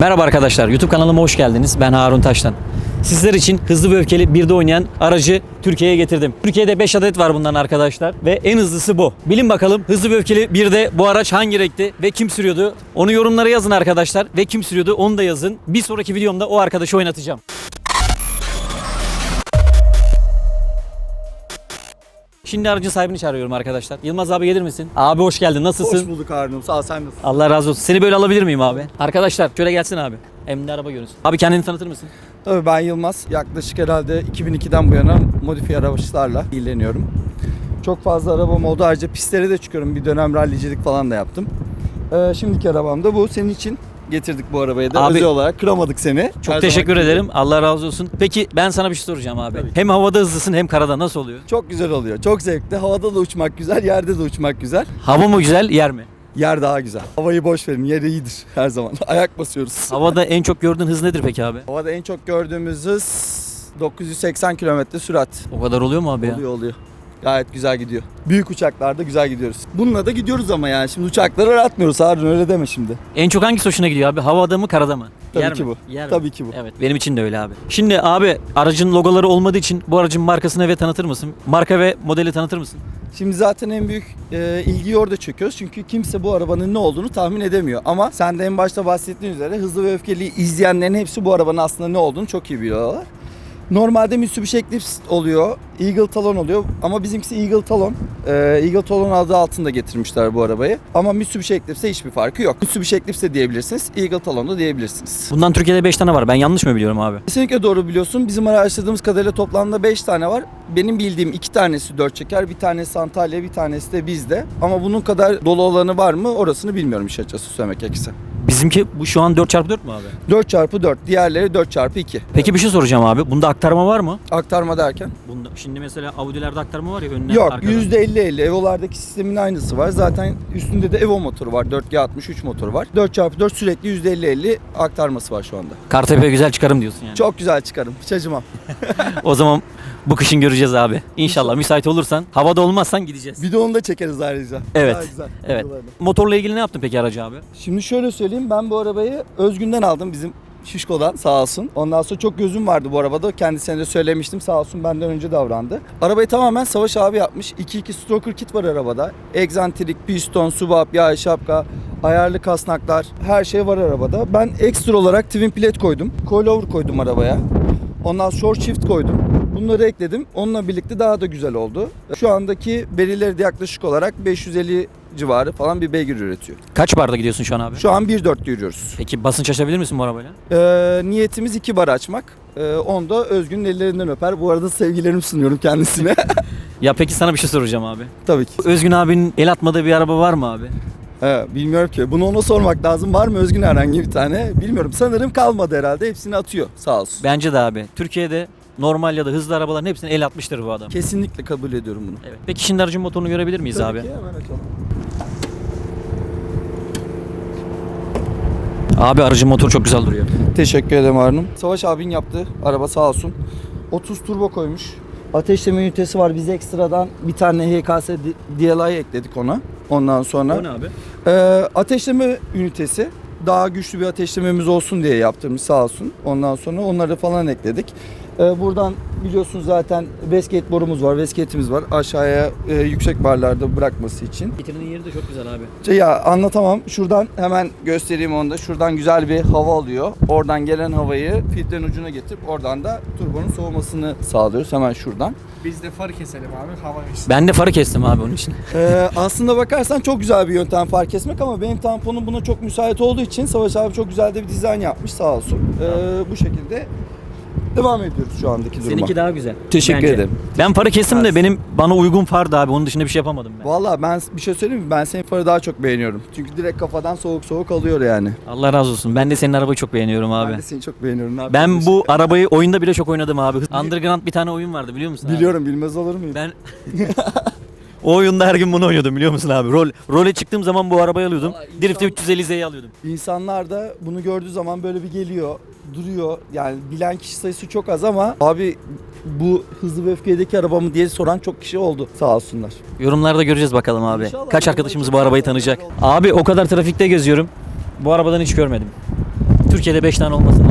Merhaba arkadaşlar, YouTube kanalıma hoş geldiniz. Ben Harun Taştan. Sizler için hızlı ve öfkeli 1'de oynayan aracı Türkiye'ye getirdim. Türkiye'de 5 adet var bundan arkadaşlar ve en hızlısı bu. Bilin bakalım hızlı ve öfkeli 1'de bu araç hangi renkti ve kim sürüyordu? Onu yorumlara yazın arkadaşlar ve kim sürüyordu onu da yazın. Bir sonraki videomda o arkadaşı oynatacağım. Şimdi aracın sahibini çağırıyorum arkadaşlar. Yılmaz abi gelir misin? Abi hoş geldin. Nasılsın? Hoş bulduk Harun'um. Sağ ol sen nasılsın? Allah razı olsun. Seni böyle alabilir miyim abi? Arkadaşlar şöyle gelsin abi. Emni araba görünsün. Abi kendini tanıtır mısın? Tabii ben Yılmaz. Yaklaşık herhalde 2002'den bu yana modifiye araçlarla ilgileniyorum. Çok fazla arabam oldu. Ayrıca pistlere de çıkıyorum. Bir dönem rallicilik falan da yaptım. Ee, şimdiki arabam da bu. Senin için getirdik bu arabayı da. Abi- Özel olarak kıramadık seni. Çok Her teşekkür zamanki ederim. Allah razı olsun. Peki ben sana bir şey soracağım abi. Tabii. Hem havada hızlısın hem karada nasıl oluyor? Çok güzel oluyor. Çok zevkli. Havada da uçmak güzel, yerde de uçmak güzel. Hava mı güzel, yer mi? Yer daha güzel. Havayı boş verin. Yer iyidir her zaman. Ayak basıyoruz. Havada en çok gördüğün hız nedir peki abi? Havada en çok gördüğümüz hız 980 km sürat. O kadar oluyor mu abi ya? Oluyor oluyor. Gayet güzel gidiyor. Büyük uçaklarda güzel gidiyoruz. Bununla da gidiyoruz ama yani şimdi uçakları aratmıyoruz Harun öyle deme şimdi. En çok hangisi hoşuna gidiyor abi? Havada mı, karada mı? Tabii Yer ki mi? bu. Yer mi? Tabii ki bu. Evet, benim için de öyle abi. Şimdi abi aracın logoları olmadığı için bu aracın markasını ve tanıtır mısın? Marka ve modeli tanıtır mısın? Şimdi zaten en büyük e, ilgiyi orada çekiyoruz. Çünkü kimse bu arabanın ne olduğunu tahmin edemiyor. Ama sen de en başta bahsettiğin üzere hızlı ve öfkeli izleyenlerin hepsi bu arabanın aslında ne olduğunu çok iyi biliyorlar. Normalde Mitsubishi Eclipse oluyor, Eagle Talon oluyor ama bizimkisi Eagle Talon. Ee, Eagle Talon adı altında getirmişler bu arabayı. Ama Mitsubishi Eclipse'e hiçbir farkı yok. Mitsubishi Eclipse de diyebilirsiniz, Eagle Talon da diyebilirsiniz. Bundan Türkiye'de 5 tane var. Ben yanlış mı biliyorum abi? Kesinlikle doğru biliyorsun. Bizim araştırdığımız kadarıyla toplamda 5 tane var. Benim bildiğim 2 tanesi 4 çeker, bir tanesi Antalya, bir tanesi de bizde. Ama bunun kadar dolu olanı var mı orasını bilmiyorum iş açıkçası söylemek gerekirse. Bizimki bu şu an 4x4 mü abi? 4 çarpı 4, diğerleri 4 çarpı 2. Peki bir şey soracağım abi. Bunda aktarma var mı? Aktarma derken? Bunda şimdi mesela Audi'lerde aktarma var ya önden Yok arkadan. %50-50 Evo'lardaki sistemin aynısı var. Zaten üstünde de Evo motoru var. 4G63 motoru var. 4x4 sürekli %50-50 aktarması var şu anda. Kartepe güzel çıkarım diyorsun yani. Çok güzel çıkarım. Hiç acımam. O zaman bu kışın göreceğiz abi. İnşallah müsait olursan. Havada olmazsan gideceğiz. Bir de onu da çekeriz ayrıca. Evet. Daha güzel. Evet. Motorla ilgili ne yaptın peki aracı abi? Şimdi şöyle söyleyeyim ben bu arabayı Özgün'den aldım bizim Şişko'dan sağ olsun. Ondan sonra çok gözüm vardı bu arabada. Kendisine de söylemiştim sağ olsun benden önce davrandı. Arabayı tamamen Savaş abi yapmış. 2-2 stroker kit var arabada. Egzantrik, piston, subap, yağ, şapka, ayarlı kasnaklar her şey var arabada. Ben ekstra olarak twin plate koydum. Coilover koydum arabaya. Ondan short shift koydum. Bunları ekledim. Onunla birlikte daha da güzel oldu. Şu andaki verileri de yaklaşık olarak 550 civarı falan bir beygir üretiyor. Kaç barda gidiyorsun şu an abi? Şu an 1.4 yürüyoruz. Peki basınç açabilir misin bu arabayla? Ee, niyetimiz iki bar açmak. Ee, onu da Özgün'ün ellerinden öper. Bu arada sevgilerimi sunuyorum kendisine. Ya peki sana bir şey soracağım abi. Tabii ki. Özgün abinin el atmadığı bir araba var mı abi? He, bilmiyorum ki. Bunu ona sormak lazım. Var mı Özgün herhangi bir tane? Bilmiyorum. Sanırım kalmadı herhalde. Hepsini atıyor. Sağ olsun. Bence de abi. Türkiye'de normal ya da hızlı arabaların hepsine el atmıştır bu adam. Kesinlikle kabul ediyorum bunu. Evet. Peki şimdi aracın motorunu görebilir miyiz Tabii abi? ki, hemen açalım. Abi aracın motoru çok güzel duruyor. Teşekkür ederim Harun'um. Savaş abin yaptı. Araba sağ olsun. 30 turbo koymuş. Ateşleme ünitesi var. Biz ekstradan bir tane HKS DLI ekledik ona. Ondan sonra. abi? Ee, ateşleme ünitesi daha güçlü bir ateşlememiz olsun diye yaptığımız sağ olsun. Ondan sonra onları falan ekledik. Ee, buradan biliyorsunuz zaten Westgate borumuz var, Westgate'imiz var. Aşağıya e, yüksek barlarda bırakması için. Bitirinin yeri de çok güzel abi. Şey Ya anlatamam. Şuradan hemen göstereyim onu da. Şuradan güzel bir hava alıyor. Oradan gelen havayı filtrenin ucuna getirip oradan da turbonun soğumasını sağlıyoruz. Hemen şuradan. Biz de far keselim abi hava versin. Ben de farı kestim abi onun için. Ee, aslında bakarsan çok güzel bir yöntem fark kesmek ama benim tamponum buna çok müsait olduğu için Savaş abi çok güzel de bir dizayn yapmış sağ olsun. Ee, bu şekilde devam ediyoruz şu andaki duruma. Seninki daha güzel. Teşekkür Bence. ederim. Ben farı kestim de benim bana uygun fardı abi. Onun dışında bir şey yapamadım ben. Valla ben bir şey söyleyeyim mi? Ben senin farı daha çok beğeniyorum. Çünkü direkt kafadan soğuk soğuk alıyor yani. Allah razı olsun. Ben de senin arabayı çok beğeniyorum abi. Ben de seni çok beğeniyorum. Ne Ben bu arabayı oyunda bile çok oynadım abi. Underground bir tane oyun vardı biliyor musun abi? Biliyorum bilmez olur muyum? Ben o oyunda her gün bunu oynuyordum biliyor musun abi? Rol role çıktığım zaman bu arabayı alıyordum. Vallahi insan- Drift'e 350Z'yi alıyordum. İnsanlar da bunu gördüğü zaman böyle bir geliyor, duruyor. Yani bilen kişi sayısı çok az ama abi bu hızlı ve öfkedeki araba mı diye soran çok kişi oldu. Sağ olsunlar. Yorumlarda göreceğiz bakalım abi. İnşallah Kaç arkadaşımız bu arabayı tanıyacak. Abi o kadar trafikte geziyorum. Bu arabadan hiç görmedim. Türkiye'de 5 tane olmasın?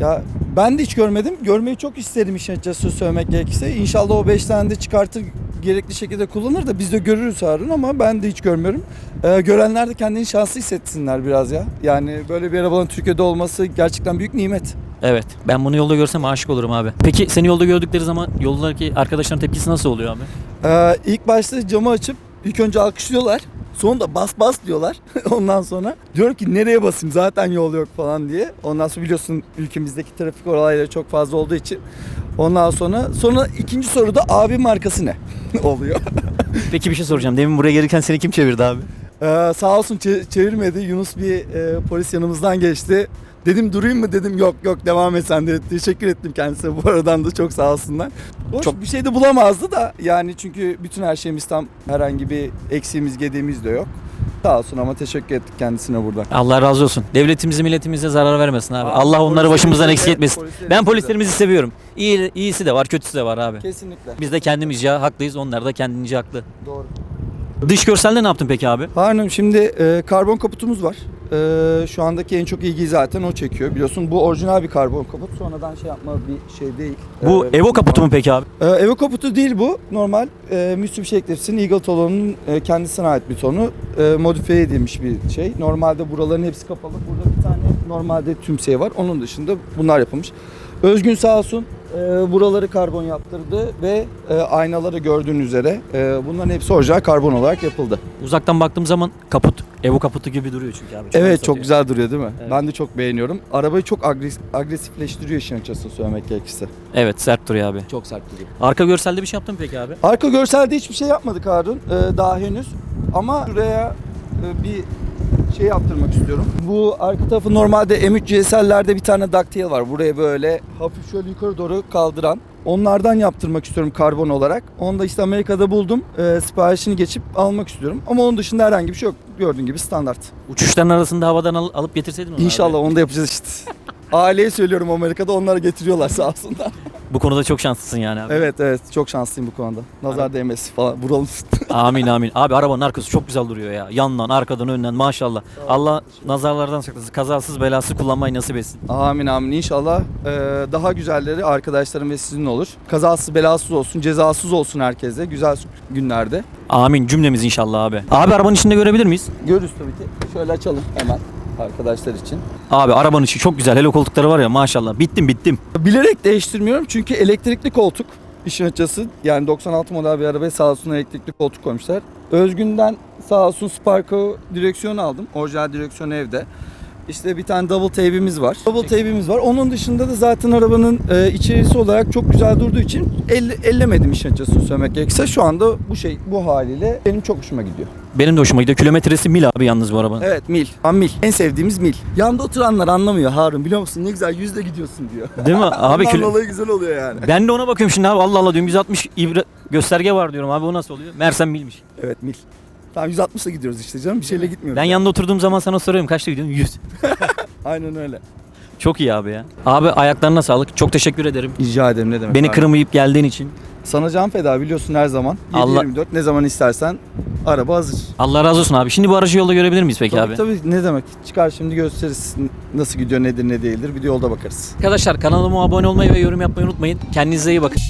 Ya ben de hiç görmedim. Görmeyi çok isterim işin açıkçası söylemek gerekirse. İnşallah o 5 tane de çıkartır gerekli şekilde kullanır da biz de görürüz Harun ama ben de hiç görmüyorum. Ee, görenler de kendini şanslı hissetsinler biraz ya. Yani böyle bir arabanın Türkiye'de olması gerçekten büyük nimet. Evet. Ben bunu yolda görsem aşık olurum abi. Peki seni yolda gördükleri zaman yoldaki arkadaşların tepkisi nasıl oluyor abi? Ee, ilk başta camı açıp ilk önce alkışlıyorlar. Sonra da bas bas diyorlar. Ondan sonra diyorum ki nereye basayım zaten yol yok falan diye. Ondan sonra biliyorsun ülkemizdeki trafik olayları çok fazla olduğu için. Ondan sonra sonra ikinci soruda abi markası ne oluyor. Peki bir şey soracağım. Demin buraya gelirken seni kim çevirdi abi? Ee, sağ olsun çe- çevirmedi. Yunus bir e, polis yanımızdan geçti. Dedim durayım mı dedim yok yok devam et sen dedi. Teşekkür ettim kendisine bu aradan da çok sağ olsunlar. Hoş Çok- bir şey de bulamazdı da yani çünkü bütün her şeyimiz tam herhangi bir eksiğimiz gediğimiz de yok. Sağ olsun ama teşekkür ettik kendisine buradan. Allah razı olsun. Devletimize, milletimize zarar vermesin abi. Abi, Allah onları başımızdan de- eksik etmesin. polislerimize Ben de. polislerimizi seviyorum. İyi, iyisi de var, kötüsü de var abi. Kesinlikle. Biz de kendimizce haklıyız, onlar da kendince haklı. Doğru. Dış görselde ne yaptın peki abi? Harun'um şimdi e, karbon kaputumuz var. E, şu andaki en çok ilgiyi zaten o çekiyor. Biliyorsun bu orijinal bir karbon kaput. Sonradan şey yapma bir şey değil. Bu E, Evo kaputu mu peki abi? Ee, Evo kaputu değil bu. Normal e, Mitsubishi Eclipse'in Eagle Tolo'nun e, kendisine ait bir tonu. E, modifiye edilmiş bir şey. Normalde buraların hepsi kapalı. Burada bir tane normalde tümsey var. Onun dışında bunlar yapılmış. Özgün sağ olsun e, buraları karbon yaptırdı ve e, aynaları gördüğün üzere e, bunların hepsi orijinal karbon olarak yapıldı. Uzaktan baktığım zaman kaput, Evo kaputu gibi duruyor çünkü abi. evet anımsatıyor. çok güzel duruyor değil mi? Evet. Ben de çok beğeniyorum. Arabayı çok agres- agresifleştiriyor işin açıkçası söylemek gerekirse. Evet sert duruyor abi. Çok sert duruyor. Arka görselde bir şey yaptın mı peki abi? Arka görselde hiçbir şey yapmadık Harun ee, daha henüz. Ama şuraya e, bir şey yaptırmak istiyorum. Bu arka tarafı normalde M3 GSL'lerde bir tane ducktail var. Buraya böyle hafif şöyle yukarı doğru kaldıran. Onlardan yaptırmak istiyorum karbon olarak. Onu da işte Amerika'da buldum. Ee, siparişini geçip almak istiyorum. Ama onun dışında herhangi bir şey yok. Gördüğün gibi standart. Uçuşların arasında havadan al- alıp getirseydin onu İnşallah abi. onu da yapacağız işte. Aileye söylüyorum Amerika'da onları getiriyorlar sağ olsunlar. Bu konuda çok şanslısın yani abi. evet evet çok şanslıyım bu konuda. Nazar değmesi falan vuralım. Amin amin. Abi arabanın arkası çok güzel duruyor ya. Yandan, arkadan, önden maşallah. Allah nazarlardan saklasın. Kazasız belasız kullanmayı nasip etsin. Amin amin inşallah e, daha güzelleri arkadaşlarım ve sizin olur. Kazasız belasız olsun, cezasız olsun herkese güzel günlerde. Amin cümlemiz inşallah abi. Abi arabanın içinde görebilir miyiz? Görürüz tabii ki. Şöyle açalım hemen arkadaşlar için. Abi arabanın içi çok güzel. Hele koltukları var ya maşallah. Bittim bittim. Bilerek değiştirmiyorum çünkü elektrikli koltuk işin açısı. Yani 96 model bir arabaya sağ olsun elektrikli koltuk koymuşlar. Özgün'den sağ olsun Sparko direksiyon aldım. Orijinal direksiyon evde. İşte bir tane double tape'imiz var. Double tape'imiz var. Onun dışında da zaten arabanın e, içerisi olarak çok güzel durduğu için elle, ellemedim işin açıkçası söylemek gerekirse. Şu anda bu şey bu haliyle benim çok hoşuma gidiyor. Benim de hoşuma gidiyor. Kilometresi mil abi yalnız bu arabanın. Evet mil. Am mil. En sevdiğimiz mil. Yanda oturanlar anlamıyor Harun biliyor musun? Ne güzel yüzde gidiyorsun diyor. Değil mi? Abi Ondan kilo... dolayı güzel oluyor yani. Ben de ona bakıyorum şimdi abi. Allah Allah diyorum 160 ibre gösterge var diyorum abi o nasıl oluyor? Mersem milmiş. Evet mil. Tamam 160'la gidiyoruz işte canım. Bir şeyle gitmiyoruz. Ben yanında oturduğum zaman sana soruyorum kaçta gidiyorsun? 100. Aynen öyle. Çok iyi abi ya. Abi ayaklarına sağlık. Çok teşekkür ederim. Rica ederim ne demek. Beni abi. kırmayıp geldiğin için. Sana can feda biliyorsun her zaman. Allah- 7-24 ne zaman istersen araba hazır. Allah razı olsun abi. Şimdi bu aracı yolda görebilir miyiz peki tabii, abi? tabii ne demek. Çıkar şimdi gösteririz nasıl gidiyor nedir ne değildir. Bir de yolda bakarız. Arkadaşlar kanalıma abone olmayı ve yorum yapmayı unutmayın. Kendinize iyi bakın.